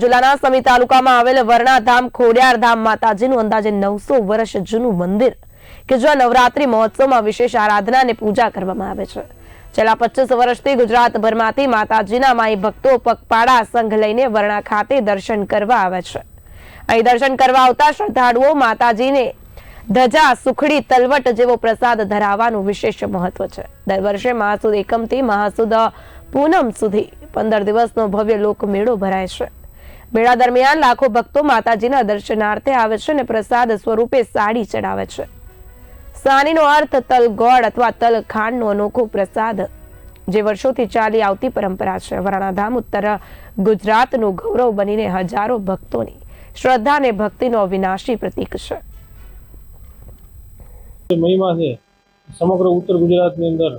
જિલ્લાના સમી તાલુકામાં આવેલ વર્ણાધામ ખોડિયાર ધામ માતાજીનું અંદાજે નવસો વર્ષ જૂનું મંદિર કે જ્યાં નવરાત્રી મહોત્સવમાં વિશેષ આરાધના અને પૂજા કરવામાં આવે છે. છેલ્લા પચીસ વર્ષથી ગુજરાતભરમાંથી માતાજીના માઈ ભક્તો પગપાળા સંઘ લઈને વરણા ખાતે દર્શન કરવા આવે છે. અહીં દર્શન કરવા આવતા શ્રદ્ધાળુઓ માતાજીને ધજા, સુખડી, તલવટ જેવો પ્રસાદ ધરાવવાનું વિશેષ મહત્વ છે. દર વર્ષે મહાસુદ એકમથી મહાસુદ પૂનમ સુધી પંદર દિવસનો ભવ્ય લોકમેળો ભરાય છે. મેળા દરમિયાન લાખો ભક્તો માતાજીના દર્શનાર્થે આવે છે અને પ્રસાદ સ્વરૂપે સાડી ચડાવે છે. સાનીનો અર્થ તલ ગોળ અથવા તલ ખાંડનો અનોખો પ્રસાદ જે વર્ષોથી ચાલી આવતી પરંપરા છે. વરાણાધામ ઉત્તર ગુજરાતનું ગૌરવ બનીને હજારો ભક્તોની શ્રદ્ધા અને ભક્તિનો અવિનાશી પ્રતીક છે. મહિમા છે, સમગ્ર ઉત્તર ગુજરાતની અંદર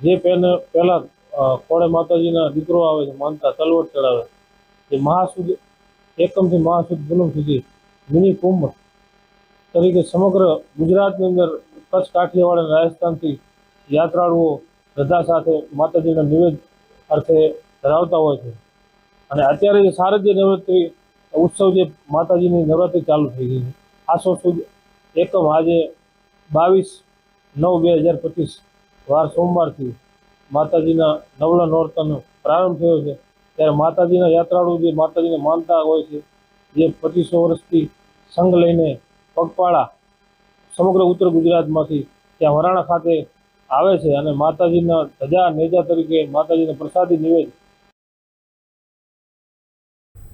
જે પહેલા કોળે માતાજીના દીકરો આવે છે, માનતા તલવટ ચડાવે જે મહાસુદ, એકમથી મહાસુદ પૂનમ સુધી મિની કુંભ તરીકે સમગ્ર ગુજરાતની અંદર કચ્છ, કાઠિયાવાડ અને રાજસ્થાનથી યાત્રાળુઓ શ્રદ્ધા સાથે માતાજીના નિવેદ અર્થે ધરાવતા હોય છે. અને અત્યારે જે શારદીય નવરાત્રિ ઉત્સવ જે માતાજીની નવરાત્રિ ચાલુ થઈ ગઈ છે. આસો સુદ એકમ આજે બાવીસ નવ બે હજાર પચીસ વાર સોમવારથી માતાજીના નવલા નોરતાનો પ્રારંભ થયો છે. ત્યારે માતાજીના યાત્રાળુ જે માતાજીને માનતા હોય છે, જે પચીસો વર્ષથી સંઘ લઈને પગપાળા સમગ્ર ઉત્તર ગુજરાતમાંથી ત્યાં વરાણા ખાતે આવે છે અને માતાજીના ધજા નેજા તરીકે માતાજીને પ્રસાદી નિવેદ